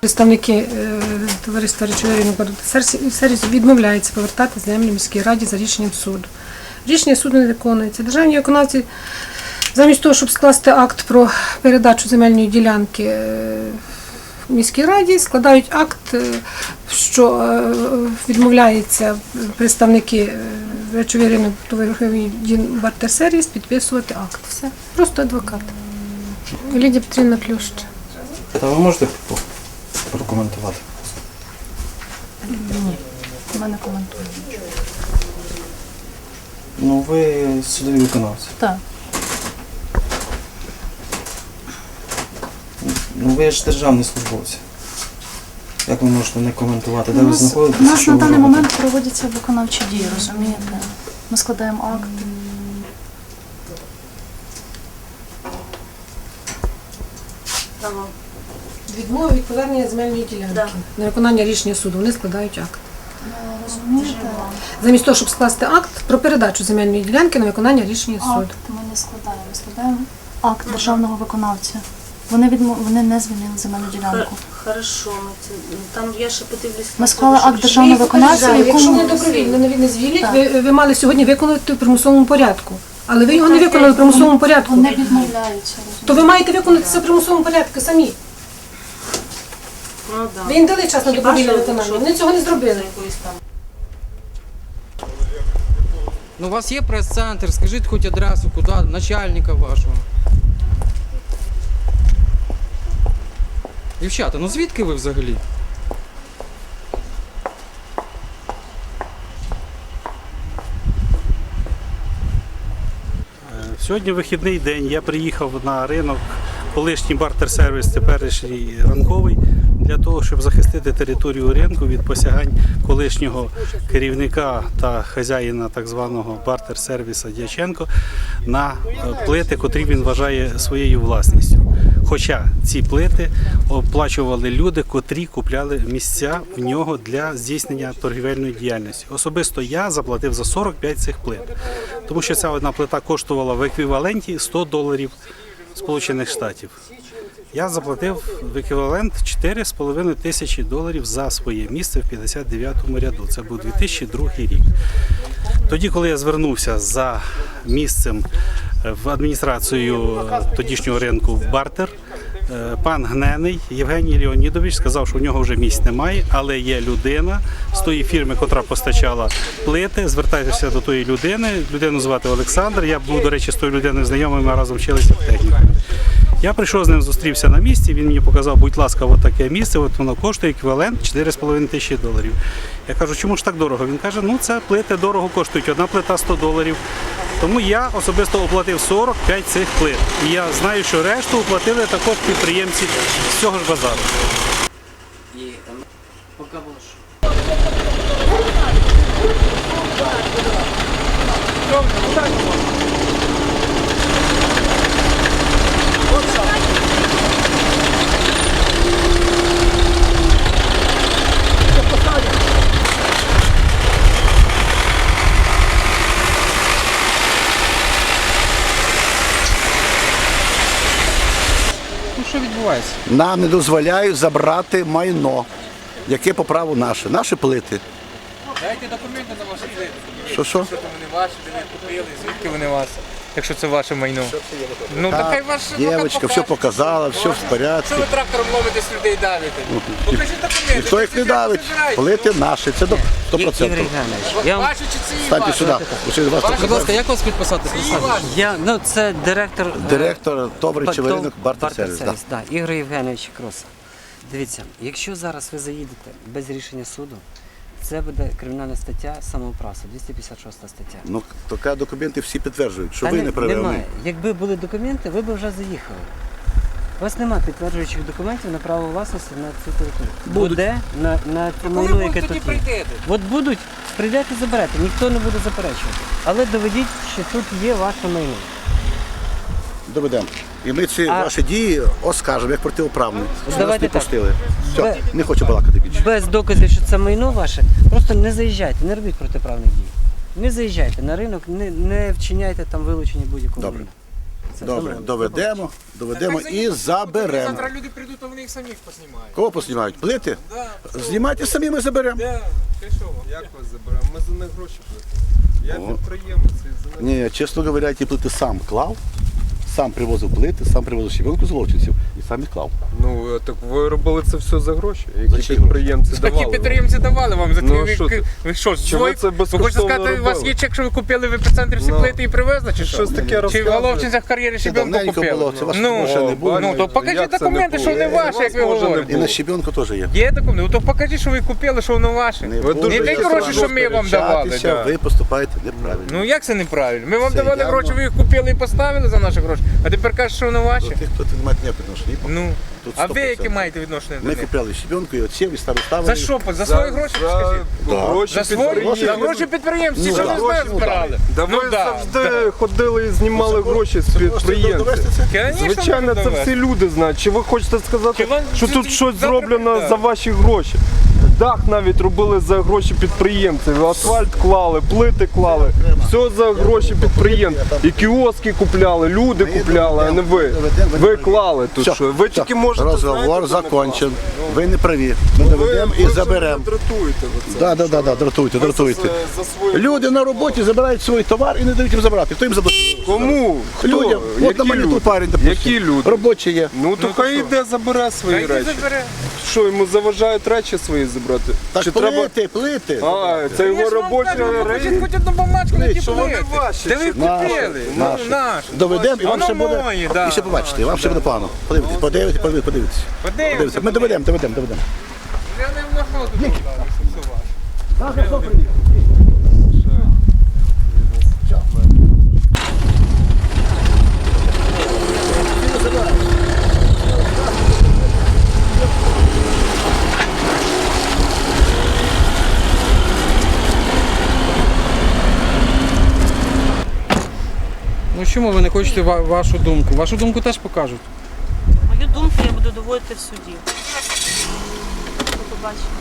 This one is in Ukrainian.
Представники е, товариства речової ринок сервісу відмовляються повертати землі міській раді за рішенням суду. Рішення суду не виконується. Державні виконавці, замість того, щоб скласти акт про передачу земельної ділянки е, міській раді, складають акт, е, що відмовляються представники речовий ринок торговий бартер сервіс підписувати акт. Все. Просто адвокат. Лідія Петрівна Клющ. Та ви можете по- прокоментувати? У мене коментує. Ну, ви судові виконавці. Так. Ну, ви ж державні службовці. Як ви можете не коментувати, де У ви нас, знаходитесь? у нас що на ви даний робите? момент проводяться виконавчі дії, розумієте? Ми складаємо акт. Відмова від повернення земельної ділянки. Да. На виконання рішення суду вони складають акт. Розумієте? Замість того, щоб скласти акт про передачу земельної ділянки на виконання рішення суду. Акт ми не складаємо. Складаємо акт державного виконавця. Вони відмо... вони не звільнили земельну ділянку. Хорошо, ми це там я ще подивлюсь. Ми склали акт державного Ви виконавця, Якщо якому добровільно не не звільнять, ви, ви мали сьогодні виконати в примусовому порядку. Але ви його не виконали в примусовому порядку. вони відмовляються. То ви маєте виконати це в примусовому порядку самі. Ну, да. Ви їм дали час на добровільне виконання. Вони цього не зробили. Ну, у вас є прес-центр, скажіть хоч адресу, куди, начальника вашого. Дівчата, ну звідки ви взагалі? Сьогодні вихідний день. Я приїхав на ринок, колишній бартер-сервіс, теперішній ранковий, для того, щоб захистити територію ринку від посягань колишнього керівника та хазяїна так званого бартер-сервіса Дяченко на е, плити, котрі він вважає своєю власністю. Хоча ці плити оплачували люди, котрі купляли місця в нього для здійснення торгівельної діяльності. Особисто я заплатив за 45 цих плит, тому що ця одна плита коштувала в еквіваленті 100 доларів Сполучених Штатів. Я заплатив в еквівалент 4,5 тисячі доларів за своє місце в 59-му ряду. Це був 2002 рік. Тоді, коли я звернувся за місцем в адміністрацію тодішнього ринку в Бартер, е, пан Гнений Євгеній Леонідович сказав, що у нього вже місць немає, але є людина з тої фірми, котра постачала плити. Звертайтеся до тої людини. Людину звати Олександр. Я був, до речі, з тою людиною знайомий, ми разом вчилися в технікумі. Я прийшов з ним, зустрівся на місці. Він мені показав, будь ласка, от таке місце. От воно коштує еквівалент 4,5 тисячі доларів. Я кажу, чому ж так дорого? Він каже, ну це плити дорого коштують. Одна плита 100 доларів. Тому я особисто оплатив 45 цих плит. І я знаю, що решту оплатили також підприємці з цього ж базару. І що відбувається? Нам не дозволяють забрати майно, яке по праву наше, наші плити. Дайте документи на ваші плити. Що що? Що то вони ваші, де ви купили, звідки вони ваші. Якщо це ваше майно. Ну так хай ваш Дівчинка все показала, все в порядку. Що ви трактором ломите з людей давите? Покажіть документи. Ніхто їх не давить. Плити наші, це до 100%. Я вам- Ваші чи ці Станьте ваші? сюди. Ось вас Ваші, Будь ласка, як вас підписати? Ці. Я, ну, це директор, е, Директор Товричевий Ба- ринок Бартер Сервіс. да. Бартер-сервіс, да, Ігор Євгенович Крос. Дивіться, якщо зараз ви заїдете без рішення суду, це буде кримінальна стаття самоуправства, 256 стаття. Ну, такі документи всі підтверджують, що Та ви не-. Немає. Якби були документи, ви б вже заїхали. У вас немає підтверджуючих документів на право власності на цю територію. Буде на, на майно, ви яке тут є. От будуть, прийдете, заберете, ніхто не буде заперечувати. Але доведіть, що тут є ваше майно. Доведемо. І ми ці А- ваші дії оскаржимо як протиправні. Що нас Давайте не так. пустили. Все, Ви- не хочу балакати більше. без доказів, що це майно ваше, просто не заїжджайте, не робіть протиправних дій. Не заїжджайте на ринок, не, не вчиняйте там вилучення будь-якого Добре. майна. Все, Добре, добре. доведемо, доведемо і заберемо. Завтра люди прийдуть, а вони їх самих поснімають. Кого поснімають? Плити? Знімайте самі, ми заберемо. Да, ти що? Як вас заберемо? Ми за них гроші платимо. Я О. підприємець і за них. Ні, чесно говоря, ті плити сам клав, сам привозив плити, сам привозив щебенку з ловчинців і сам відклав. Ну так ви робили це все за гроші, За які чиї підприємці давали. Такі вам? підприємці давали вам за Ну, ну, а що ви, ви що, Чи свої? ви це Ви хочете безкоштовно сказати, у вас робили? є чек, що ви купили в епіцентрі всі Ну. плити і привезли, чи що? Щось таке Чи в розказуєте. Головчинцях кар'єрі щебенку давненько купили? було, це ну, ще не було. ну, то покажіть Як це не документи, було? що вони ваші, як ви може не говорите. І на щебенку теж є. Є документи? Ну то покажіть, що ви купили, що воно ваше. Не Ви дуже гроші, що ми вам давали. да. Ви поступаєте неправильно. Ну як це неправильно? Ми вам Це давали гроші, ви їх купили і поставили за наші гроші, а тепер кажете, що воно До ваші. тих, хто не має ніякого відношення. Ну, Тут а ви 100%. які маєте відношення до Ми них? купляли щебенку і отсів, і ставили ставили. За що? За свої гроші скажіть? За гроші За свої підприємців. за гроші підприємців, Ну, що да. не знаю, Ну, збирали. Да ви Ну, да, завжди да. ходили і знімали гроші з підприємців. довести це? Звичайно, це всі люди знають. Чи ви хочете сказати, Чи вам- що тут щось завтра зроблено прийде? за ваші гроші? Дах навіть робили за гроші підприємців, асфальт клали, плити клали. Все за гроші підприємців. І кіоски купляли, люди купляли, а не ви. ви клали тут що. Ви тільки можете Розговор закончен. Ну, Ви не праві. Ми доведемо і заберемо. Дратуєте ви це. Да, да, да, да, дратуйте, дратуйте. Люди на роботі забирають свій товар і не дають їм забрати. Хто їм забирає? Кому? Хто? Людям. От Які на мене люди? тут парень, допустим. Які люди? Робочі є. Ну то хай йде забере свої речі. Що йому заважають речі свої забрати? Так Чи плити, треба? плити. А, це його робоча покажіть хоч одну бумажку на ті що вони плити. ваші, Де ви їх Наші, купили? Ну, наші. наші. Доведемо і вам Воно ще буде. моє, да. І ще побачите, і вам ще буде погано. Подивитесь, подивитесь, подивитесь, подивитесь. Подивимося. Ми доведемо, доведемо, доведемо. Я не в нахалку що все ваше. Чому ви не хочете ва- вашу думку? Вашу думку теж покажуть. Мою думку я буду доводити в суді. До побачення.